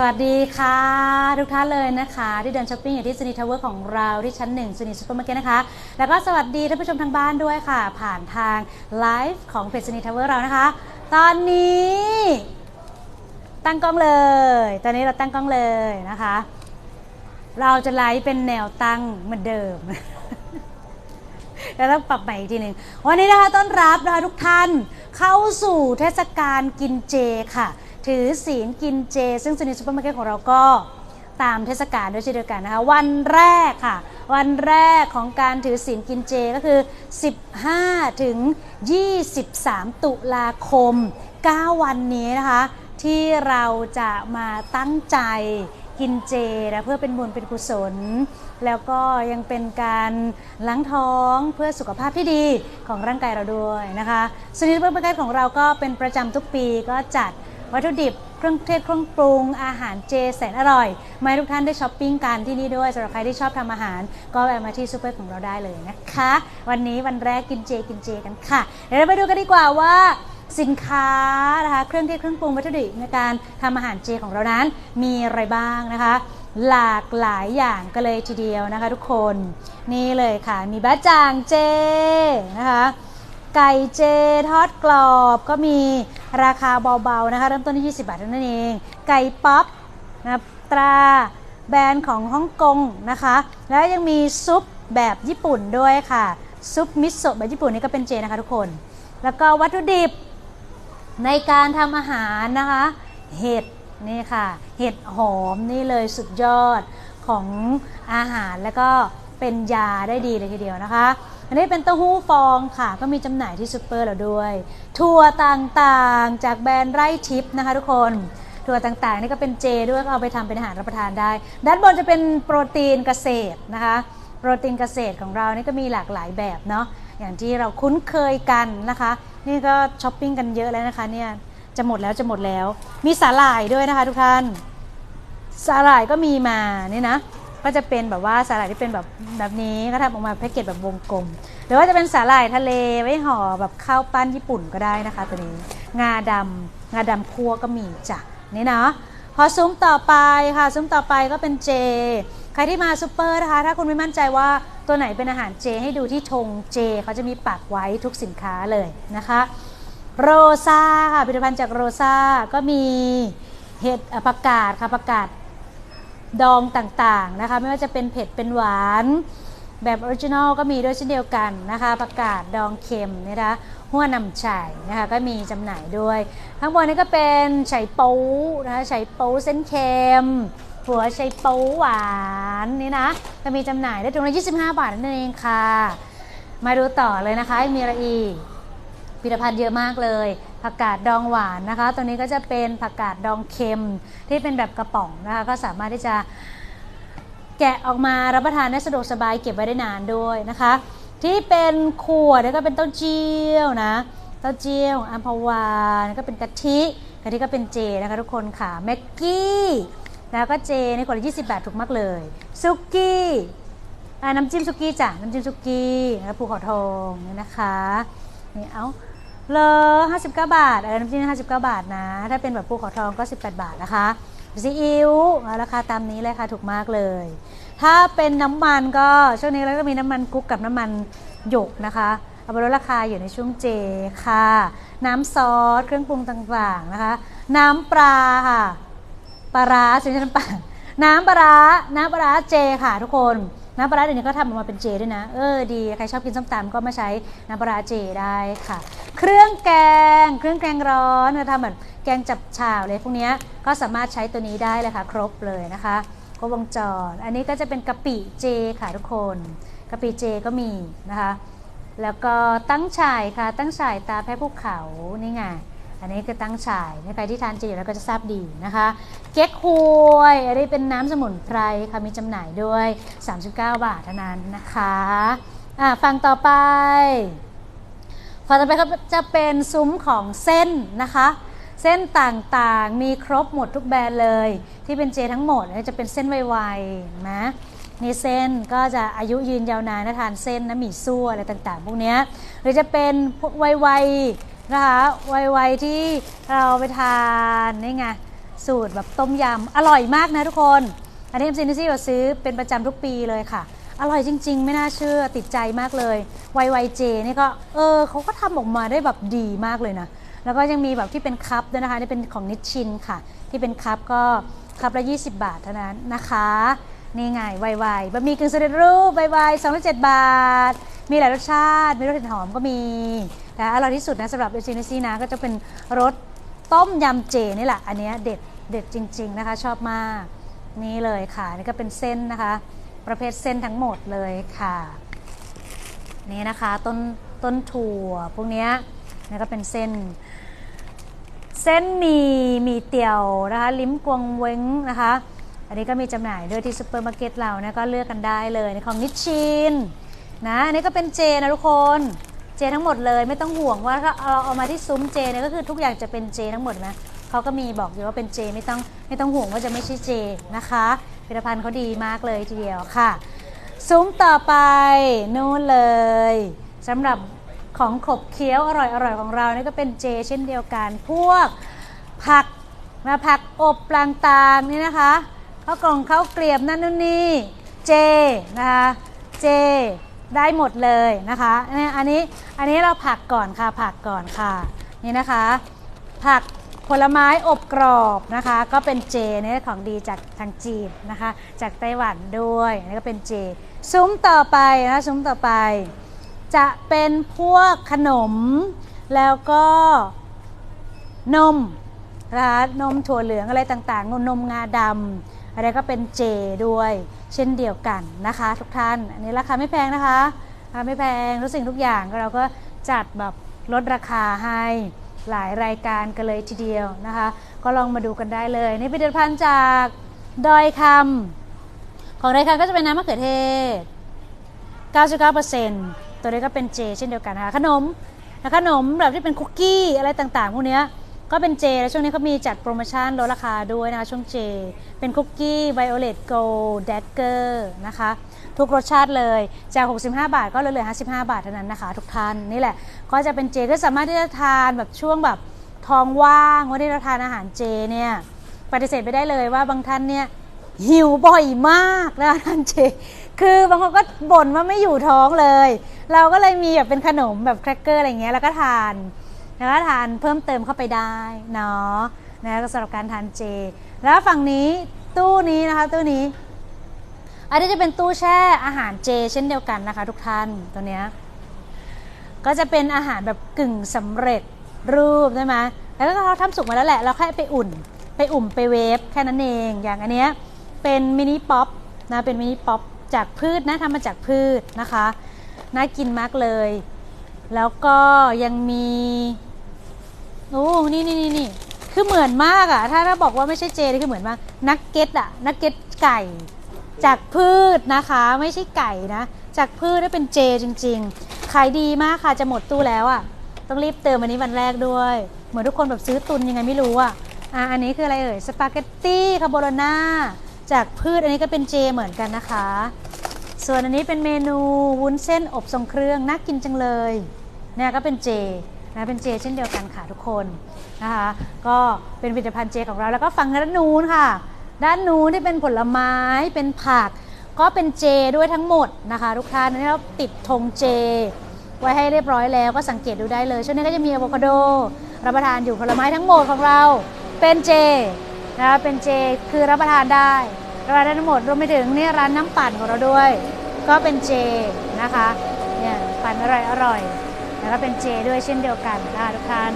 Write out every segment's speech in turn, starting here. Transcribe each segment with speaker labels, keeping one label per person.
Speaker 1: สวัสดีค่ะ ทุกท่านเลยนะคะ ที่เดินช้อปปิ้งอยู่ที่สนิทาวเวอร์ของเราที่ชั้นหนึ่งสนิทซูเปอร์มาร์เก็ตนะคะ แล้วก็สวัสดีท่านผู้ชมทางบ้านด้วยค่ะ ผ่านทางไลฟ์ของเพจสนิททาวเวอร์เรานะคะ ตอนนี้ตั้งกล้องเลย ตอนนี้เราตั้งกล้องเลยนะคะ เราจะไลฟ์เป็นแนวตั้งเหมือนเดิมแล้วต้องปรับใหม่อีกทีหนึ่งวันนี้นะคะต้อนรับนะคะทุกท่านเข้าสู่เทศกาลกินเจค่ะ ถือศีลกินเจ ซึ่งสนิทซูเปอร์มาร์เก็ตของเราก็ตามเทศกาลด้วยเช่นเดียวกันนะคะ วันแรกค่ะ วันแรกของการถือศีลกินเจก็คือ 15 ถึง 23 ตุลาคม 9 วันนี้นะคะ ที่เราจะมาตั้งใจกินเจนะเพื่อเป็นบุญเป็นกุศล แล้วก็ยังเป็นการล้างท้องเพื่อสุขภาพที่ดีของร่างกายเราด้วยนะคะสนิทเพื่อประกันของเราก็เป็นประจำทุกปีก็จัด วัตถุดิบเครื่องเทศเครื่องปรุง อาหารเจแสนอร่อยมาทุกท่านได้ช้อปปิ้งกันที่นี่ด้วยสำหรับใครที่ชอบทำอาหาร ก็แวะมาที่ซูเปอร์ของเราได้เลยนะคะ วันนี้วันแรกกินเจกินเจกันค่ะ เดี๋ยวเราไปดูกันดีกว่าว่าสินค้านะคะเครื่องเทศเครื่องปรุงวัตถุดิบในการทำอาหารเจของเรานั้น มีอะไรบ้างนะคะ หลากหลายอย่างกันเลยทีเดียวนะคะ ทุกคนนี่เลยค่ะ มีบะจ่างเจนะคะ ไก่เจทอดกรอบก็มีราคาเบาๆนะคะ เริ่มต้นที่ 20 บาทเท่านั้นเอง ไก่ป๊อปนะตราแบรนด์ของฮ่องกงนะคะ แล้วยังมีซุปแบบญี่ปุ่นด้วยค่ะ ซุปมิโซะแบบญี่ปุ่นนี่ก็เป็นเจนะคะทุกคน แล้วก็วัตถุดิบในการทำอาหารนะคะ เห็ดนี่ค่ะ เห็ดหอมนี่เลยสุดยอดของอาหารแล้วก็เป็นยาได้ดีเลยทีเดียวนะคะ อันนี้เป็นเต้าหู้ฟองค่ะก็มีจำหน่ายที่ซูเปอร์เราด้วย ถั่วต่างๆจากแบรนด์ไร่ทิพย์นะคะทุกคน ถั่วต่างๆ นี่ก็เป็นเจด้วยก็เอาไปทำเป็นอาหารรับประทานได้ ด้านบนจะเป็นโปรตีนเกษตรนะคะ โปรตีนเกษตรของเรานี่ก็มีหลากหลายแบบเนาะอย่างที่เราคุ้นเคยกันนะคะ นี่ก็ช้อปปิ้งกันเยอะแล้วนะคะเนี่ยจะหมดแล้วจะหมดแล้ว มีสาหร่ายด้วยนะคะทุกท่าน สาหร่ายก็มีมานี่นะ ก็จะเป็นแบบว่าสาหร่ายที่เป็นแบบแบบนี้ก็ทำออกมาแพ็กเกจแบบวงกลม หรือว่าจะเป็นสาหร่ายทะเลไว้ห่อแบบข้าวปั้นญี่ปุ่นก็ได้นะคะ ตัวนี้งาดำงาดำคั่วก็มีจ้ะนี่เนาะพอซุ้มต่อไปค่ะ ซุ้มต่อไปก็เป็นเจ ใครที่มาซูเปอร์นะคะ ถ้าคุณไม่มั่นใจว่าตัวไหนเป็นอาหารเจให้ดูที่ธงเจเขาจะมีปักไว้ทุกสินค้าเลยนะคะโรซาค่ะผลิตภัณฑ์จากโรซาก็มีเห็ดอะผักกาดค่ะผักกาด ดองต่างๆนะคะ ไม่ว่าจะเป็นเผ็ดเป็นหวาน แบบออริจินอลก็มีด้วยเช่นเดียวกันนะคะผักกาดดองเค็มนะคะหัวนำไฉนะคะก็มีจำหน่ายด้วย ข้างบนนี้ก็เป็นไฉปูนะคะไฉปูเส้นเค็มหัวไฉปูหวานนี่นะก็มีจำหน่ายได้ถุงละ25 บาทนั่นเองค่ะ มาดูต่อเลยนะคะมีอะไรอีก ผลิตภัณฑ์เยอะมากเลย ผักกาดดองหวานนะคะ ตัวนี้ก็จะเป็นผักกาดดองเค็มที่เป็นแบบกระป๋องนะคะ ก็สามารถที่จะแกะออกมารับประทานได้สะดวกสบายเก็บไว้ได้นานด้วยนะคะ ที่เป็นขวดเนี่ยก็เป็นเต้าเจี้ยวนะ เต้าเจี้ยวอัมพวาก็เป็นกะทิกะทิก็เป็นเจนะคะทุกคนค่ะแม็กกี้แล้วก็เจในขวดละ20บาทถูกมากเลยซุกี้น้ำจิ้มซุกี้จ้ะน้ำจิ้มซุกี้แล้วภูเขาทองนี่นะคะ นี่เอาเลอ59บเก้าบาทอะไรน้ำจิ้ม59บเก้าบาทนะ ถ้าเป็นแบบภูเขาทองก็18บแปดบาทนะคะซีอิ๊วราคาตามนี้เลยค่ะถูกมากเลย ถ้าเป็นน้ำมันก็ช่วงนี้เราก็มีน้ำมันกุ๊กกับน้ำมันหยกนะคะเอาไปลดราคาอยู่ในช่วงเจค่ะ น้ำซอสเครื่องปรุงต่างๆนะคะ น้ำปลาค่ะปลาร้าสิน้ำปลาน้ำปลาร้าน้ำปลาร้าเจค่ะทุกคน น้ำปลาเดี๋ยวนี้ก็ทำออกมาเป็นเจด้วยนะ เออดีใครชอบกินส้มตำก็มาใช้น้ำปลาเจได้ค่ะ เครื่องแกง เครื่องแกงร้อนเราทำเหมือนแกงจับฉ่าวเลยพวกนี้ก็สามารถใช้ตัวนี้ได้เลยค่ะ ครบเลยนะคะครบวงจร อันนี้ก็จะเป็นกะปิเจค่ะทุกคนกะปิเจก็มีนะคะ แล้วก็ตั้งฉ่ายค่ะ ตั้งฉ่ายตาแพ้ภูเขานี่ไง อันนี้คือตั้งฉายใครที่ทานเจอยู่แล้วก็จะทราบดีนะคะ เก๊กฮวย อันนี้เป็นน้ำสมุนไพรค่ะมีจำหน่ายด้วย 39 บาทเท่านั้นนะคะอะฟังต่อไปฝั่งต่อไปก็จะเป็นซุ้มของเส้นนะคะเส้นต่างๆ มีครบหมดทุกแบรนด์เลย ที่เป็นเจทั้งหมดจะเป็นเส้นไวๆนะนี่เส้นก็จะอายุยืนยาวนานนะทานเส้นนะหมี่ซั่วอะไรต่างๆ พวกนี้หรือจะเป็นพวกไวๆ นะคะไวๆที่เราไปทานนี่ไงสูตรแบบต้มยำอร่อยมากนะทุกคน อันนี้ MC n ซี่เราซื้อเป็นประจำทุกปีเลยค่ะ อร่อยจริง ๆ ไม่น่าเชื่อติดใจมากเลยไวไวเจนี่ก็เออเขาก็ทำออกมาได้แบบดีมากเลยนะ แล้วก็ยังมีแบบที่เป็นคัพด้วยนะคะนี่เป็นของนิชชินค่ะ ที่เป็นคัพก็คัพละ 20 บาทเท่านั้นนะคะนี่ไงไวไวบะหมี่กึ่งสำเร็จรูปไวไวสองร้อยเจ็ดบาท มีหลายรสชาติ มีรสเผ็ดหอมก็มี แต่อร่อยที่สุดนะสำหรับเอซินซี่นะก็จะเป็นรสต้มยำเจนี่แหละ อันนี้เด็ดเด็ดจริง ๆนะคะ ชอบมากนี่เลยค่ะนี่ก็เป็นเส้นนะคะ ประเภทเส้นทั้งหมดเลยค่ะ นี่นะคะต้นต้นถั่วพวกเนี้ยนี่ก็เป็นเส้น เส้นหมีหมีเตี๋ยวนะคะ ลิ้มกวงเว้งนะคะ อันนี้ก็มีจำหน่ายด้วยที่ซูเปอร์มาร์เก็ตเรานะก็เลือกกันได้เลยในของนิชชินนะอันนี้ก็เป็นเจนะทุกคน เจทั้งหมดเลยไม่ต้องห่วงว่าถ้าเราเอามาที่ซุ้มเจเนี่ยก็คือทุกอย่างจะเป็นเจทั้งหมดนะเขาก็มีบอกอยู่ว่าเป็นเจไม่ต้องไม่ต้องห่วงว่าจะไม่ใช่เจนะคะผลิตภัณฑ์เขาดีมากเลยทีเดียวค่ะ ซุ้มต่อไปนู่นเลยสำหรับของขบเคี้ยวอร่อยอร่อยของเรานี่ก็เป็นเจ เช่นเดียวกัน พวกผักมาผักอบปลางตางนี่นะคะข้าวกล่องข้าวเกลียบนั่นนู่นนี่เจนะคะเจ ได้หมดเลยนะคะเนี่ยอันนี้อันนี้เราผักก่อนค่ะผักก่อนค่ะนี่นะคะ ผักผลไม้อบกรอบนะคะ ก็เป็นเจเนี่ยของดีจากทางจีนนะคะ จากไต้หวันด้วยนนี่ก็เป็นเจ ซุ้มต่อไปนะซุ้มต่อไป จะเป็นพวกขนมแล้วก็นมนะคะนมถั่วเหลืองอะไรต่างๆนมงาดำอะไรก็เป็นเจด้วย เช่นเดียวกันนะคะ ทุกท่าน อันนี้ราคาไม่แพงนะคะราคาไม่แพงทุกสิ่งทุกอย่างเราก็จัดแบบลดราคาให้หลายรายการกันเลยทีเดียวนะคะ ก็ลองมาดูกันได้เลย นี่ผลิตภัณฑ์จากดอยคำของดอยคำก็จะเป็นน้ำมะเขือเทศ 99%ตัวนี้ก็เป็นเจเช่นเดียวกันนะคะขนมและขนมแบบที่เป็นคุกกี้อะไรต่างๆ พวกเนี้ย ก็เป็นเจแล้วช่วงนี้เขามีจัดโปรโมชั่นลดราคาด้วยนะคะช่วงเจ เป็นคุกกี้ไวโอเลตโกลด์แดกเกอร์นะคะ ทุกรสชาติเลยจาก 65 บาทก็เหลือ 55 บาทเท่านั้นนะคะ ทุกท่านนี่แหละ ก็จะเป็นเจก็สามารถที่จะทานแบบช่วงแบบท้องว่างว่าที่เราทานอาหารเจเนี่ยปฏิเสธไม่ได้เลยว่าบางท่านเนี่ยหิวบ่อยมากนะท่านเจ คือบางคนก็บ่นว่าไม่อยู่ท้องเลย เราก็เลยมีแบบเป็นขนมแบบแครกเกอร์อะไรเงี้ยแล้วก็ทาน แล้วก็ทานเพิ่มเติมเข้าไปได้เนาะนะสำหรับการทานเจ แล้วฝั่งนี้ตู้นี้นะคะตู้นี้ อันนี้จะเป็นตู้แช่อาหารเจ เช่นเดียวกันนะคะ ทุกท่านตัวเนี้ยก็จะเป็นอาหารแบบกึ่งสำเร็จรูปใช่ไหมแล้วก็เขาทำสุกมาแล้วแหละ เราแค่ไปอุ่น ไปอุ่มไปเวฟแค่นั้นเอง อย่างอันเนี้ยเป็นมินิป๊อปนะเป็นมินิป๊อปจากพืชนะทำมาจากพืชนะคะ น่ากินมากเลย แล้วก็ยังมี โอ้นี่นี่นี่นี่คือเหมือนมากอะถ้าถ้าบอกว่าไม่ใช่เจนี่คือเหมือนมาก นักเก็ตอะนักเก็ตไก่ จากพืชนะคะ ไม่ใช่ไก่นะ จากพืชแล้เป็นเจจริง ๆ ขายดีมากค่ะจะหมดตู้แล้วอะต้องรีบเติมอันนี้วันแรกด้วย เหมือนทุกคนแบบซื้อตุนยังไงไม่รู้อะ่ะอะอันนี้คืออะไรเอ่ยสปาเกตตี้คาโบนาร่าจากพืชอันนี้ก็เป็นเจเหมือนกันนะคะ ส่วนอันนี้เป็นเมนูวุ้นเส้นอบทรงเครื่องน่ากินจังเลยเนี่ยก็เป็นเจ นะเป็นเจเช่นเดียวกันค่ะทุกคนนะคะก็เป็นผลิตภัณฑ์เจของเรา แล้วก็ฝั่งด้านนู้นค่ะ ด้านนู้นที่เป็นผลไม้เป็นผัก ก็เป็นเจด้วยทั้งหมดนะคะทุกท่านนนี้เราติดธงเจ ไว้ให้เรียบร้อยแล้วก็สังเกตดูได้เลยช่วงนี้ก็จะมีอะโวคาโดรับประทานอยู่ผลไม้ทั้งหมดของเราเป็นเจนะคะเป็นเจคือรับประทานได้รับประทานทั้งหมดรวมไปถึงเนี่ยร้านน้ำปั่นของเราด้วย ก็เป็นเจนะคะเนี่ยปั่นอร่อยอร่อย แล้วก็เป็นเจด้วยเช่นเดียวกันนะคะทุกท่าน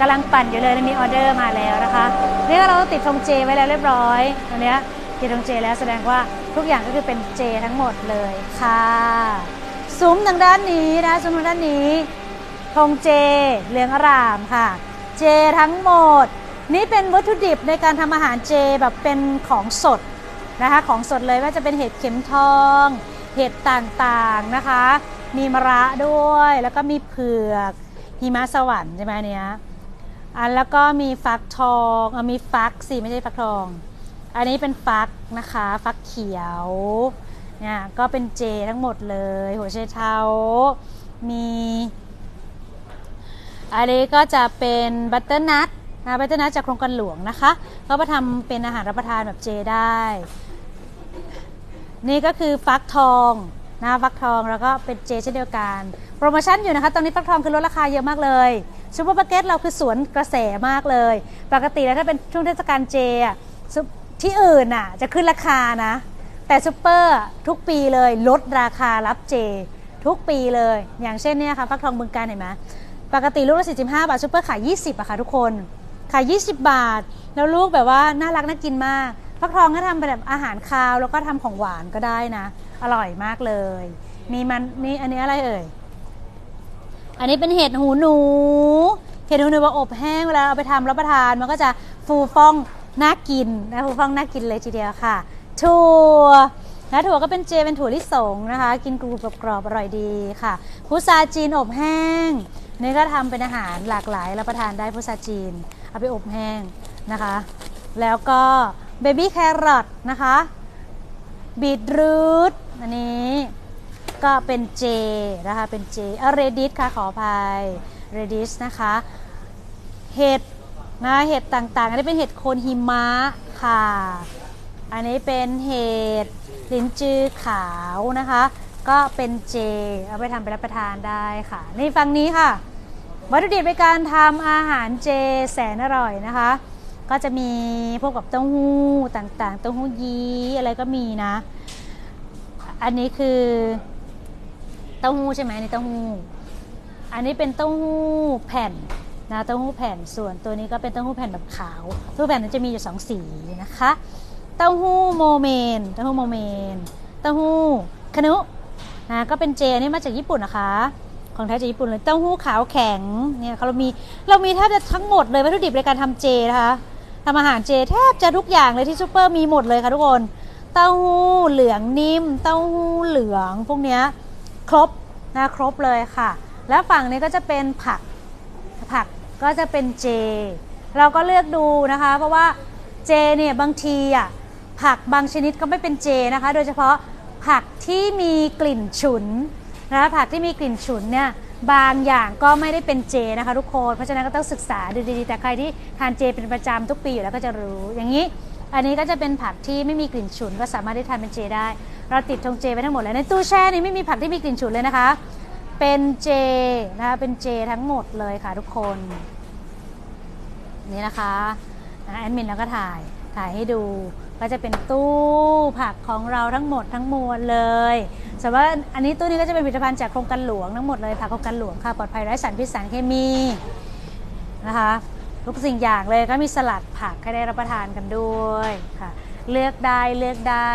Speaker 1: กำลังปั่นอยู่เลยมีออเดอร์มาแล้วนะคะนี่เราติดธงเจไว้แล้วเรียบร้อยตอนนี้ยติดธงเจแล้วแสดงว่าทุกอย่างก็คือเป็นเจทั้งหมดเลยค่ะซุ้มทางด้านนี้นะซุ้มทางด้านนี้ธงเจเหลืองอร่ามค่ะ เจทั้งหมด นี่เป็นวัตถุดิบในการทำอาหารเจแบบเป็นของสดนะคะของสดเลยว่าจะเป็นเห็ดเข็มทอง เห็ดต่างๆนะคะ มีมะระด้วยแล้วก็มีเผือกหิมะสวรรค์ใช่ไหมเนี้ยอันแล้วก็มีฟักทองอมีฟักสิไม่ใช่ฟักทอง อันนี้เป็นฟักนะคะ ฟักเขียวเนี่ยก็เป็นเจทั้งหมดเลย หัวไชเท้ามีอันนี้ก็จะเป็นบัตเตอร์นัทนะใบเตยนัทจากโครงการหลวงนะคะก็มาทำเป็นอาหารรับประทานแบบเจได้ นี่ก็คือฟักทอง นะฟักทองแล้วก็เป็นเจเช่นเดียวกัน โปรโมชั่นอยู่นะคะ ตอนนี้ฟักทองคือลดราคาเยอะมากเลยซูเปอร์มาร์เก็ตเราคือสวนกระแสมากเลย ปกติแล้วถ้าเป็นช่วงเทศกาลเจอะที่อื่นน่ะจะขึ้นราคานะ แต่ซูเปอร์ทุกปีเลยลดราคารับเจ ทุกปีเลย อย่างเช่นเนี่ยค่ะฟักทองบึงการเห็นไหมปกติลูกละ45 บาทซูเปอร์ขาย 20อะค่ะทุกคนขาย 20 บาท แล้วลูกแบบว่าน่ารักน่ากินมากฟักทองก็ทำเป็นแบบอาหารคาวแล้วก็ทำของหวานก็ได้นะ อร่อยมากเลย มีมันนี่อันนี้อะไรเอ่ย อันนี้เป็นเห็ดหูหนู เห็ดหูหนูมาอบแห้งเวลาเอาไปทำรับประทานมันก็จะฟูฟ่องน่ากินนะฟูฟ่องน่ากินเลยทีเดียวค่ะถั่วนะถั่วก็เป็นเจเป็นถั่วลิสงนะคะ กินกรุบกรอบอร่อยดีค่ะพุทราจีนอบแห้งนี่ก็ทำเป็นอาหารหลากหลายรับประทานได้พุทราจีน เอาไปอบแห้งนะคะ แล้วก็เบบี้แครอทนะคะบีทรูท อันนี้ก็เป็นเจนะคะ เป็นเจเอเรดิสค่ะ ขออภัยเรดิสนะคะ เห็ดนะเห็ดต่างๆ อันนี้เป็นเห็ดโคนหิมะค่ะ อันนี้เป็นเห็ดลิ้นจือขาวนะคะ ก็เป็นเจ เอาไปทำไปรับประทานได้ค่ะ นี่ฝั่งนี้ค่ะ วัตถุดิบในการทำอาหารเจแสนอร่อยนะคะ ก็จะมีพวกกับเต้าหู้ต่างๆ เต้าหู้ยี้อะไรก็มีนะ อันนี้คือเต้าหู้ใช่ไหมอันนี่เต้าหู้ อันนี้เป็นเต้าหู้แผ่นนะเต้าหู้แผ่นส่วนตัวนี้ก็เป็นเต้าหู้แผ่นแบบขาวเต้าหู้แผ่นนั้นจะมีอยู่สองสีนะคะ เต้าหู้โมเมนเต้าหู้โมเมนเต้าหู้คนุนะก็เป็นเจนี่มาจากญี่ปุ่นนะคะ ของแท้จากญี่ปุ่นเลยเต้าหู้ขาวแข็งเนี่ยเรามีเรามีแทบจะทั้งหมดเลยวัตถุดิบในการทำเจนะคะทำอาหารเจแทบจะทุกอย่างเลยที่ซูเปอร์มีหมดเลยค่ะทุกคน เต้าหู้เหลืองนิ่ม เต้าหู้เหลืองพวกนี้ครบนะครบเลยค่ะ แล้วฝั่งนี้ก็จะเป็นผักผักก็จะเป็นเจ เราก็เลือกดูนะคะ เพราะว่าเจเนี่ยบางทีอะผักบางชนิดก็ไม่เป็นเจนะคะ โดยเฉพาะผักที่มีกลิ่นฉุนนะะผักที่มีกลิ่นฉุนเนี่ยบางอย่างก็ไม่ได้เป็นเจนะคะทุกคน เพราะฉะนั้นก็ต้องศึกษาดูดีๆ แต่ใครที่ทานเจเป็นประจำทุกปีอยู่แล้วก็จะรู้อย่างนี้ อันนี้ก็จะเป็นผักที่ไม่มีกลิ่นฉุนก็สามารถได้ทานเป็นเจได้ เราติดธงเจไว้ทั้งหมดเลยในตู้แช่นี่ไม่มีผักที่มีกลิ่นฉุนเลยนะคะ เป็นเจนะคะเป็นเจทั้งหมดเลยค่ะทุกคน นี่นะคะแอดมินแล้วก็ถ่ายถ่ายให้ดูก็จะเป็นตู้ผักของเราทั้งหมดทั้งมวลเลยสำหรับอันนี้ตู้นี้ก็จะเป็นผลิตภัณฑ์จากโครงการหลวงทั้งหมดเลยผักโครงการหลวงค่ะปลอดภัยไร้สารพิษสารเคมีนะคะ ทุกสิ่งอย่างเลยก็มีสลัดผักให้ได้รับประทานกันด้วยค่ะ เลือกได้เลือกได้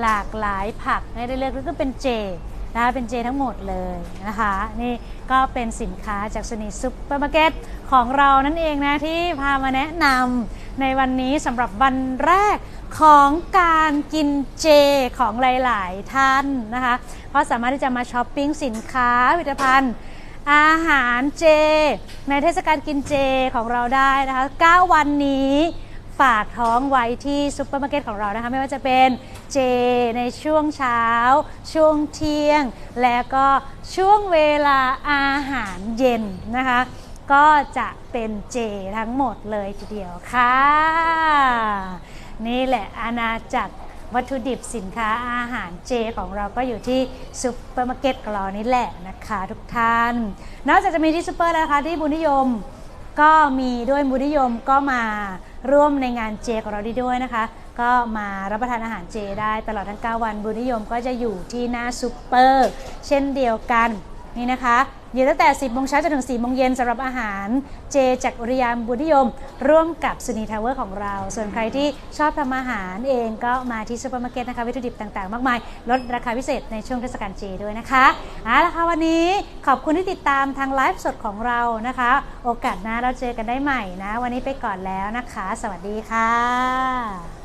Speaker 1: หลากหลายผักให้ได้เลือกแล้วก็เป็นเจนะคะเป็นเจทั้งหมดเลยนะคะ นี่ก็เป็นสินค้าจากสนีซุปเปอร์มาร์เก็ตของเรานั่นเองนะ ที่พามาแนะนำในวันนี้สำหรับวันแรกของการกินเจของหลาย ๆ ท่านนะคะก็สามารถที่จะมาช้อปปิ้งสินค้าผลิตภัณฑ์ อาหารเจ ในเทศกาลกินเจของเราได้นะคะ 9 วันนี้ฝากท้องไว้ที่ซุปเปอร์มาร์เก็ตของเรานะคะ ไม่ว่าจะเป็นเจในช่วงเช้า ช่วงเที่ยง และก็ช่วงเวลาอาหารเย็นนะคะ ก็จะเป็นเจทั้งหมดเลยทีเดียวค่ะ นี่แหละอาณาจักร วัตถุดิบสินค้าอาหารเจของเราก็อยู่ที่ซุปเปอร์มาร์เก็ตของเรานี่แหละนะคะทุกท่าน นอกจากจะมีที่ซุปเปอร์แล้วนะคะที่บุญนิยมก็มีด้วยบุญนิยมก็มาร่วมในงานเจของเราด้ด้วยนะคะ ก็มารับประทานอาหารเจได้ตลอดทั้ง 9 วันบุญนิยมก็จะอยู่ที่หน้าซุปเปอร์เช่นเดียวกันนี่นะคะ อยู่ตั้งแต่ 10โมงเช้าจนถึง4โมงเย็นสำหรับอาหารเจจากอุริยามบุญนิยม ร่วมกับสุนีทาวเวอร์ของเรา ส่วนใครที่ชอบทำอาหารเองก็มาที่ซูเปอร์มาร์เก็ตนะคะวัตถุดิบต่างๆ มากมาย ลดราคาพิเศษในช่วงเทศกาลเจด้วยนะคะเอาละค่ะวันนี้ขอบคุณที่ติดตามทางไลฟ์สดของเรานะคะ โอกาสหน้าเราเจอกันได้ใหม่นะ วันนี้ไปก่อนแล้วนะคะ สวัสดีค่ะ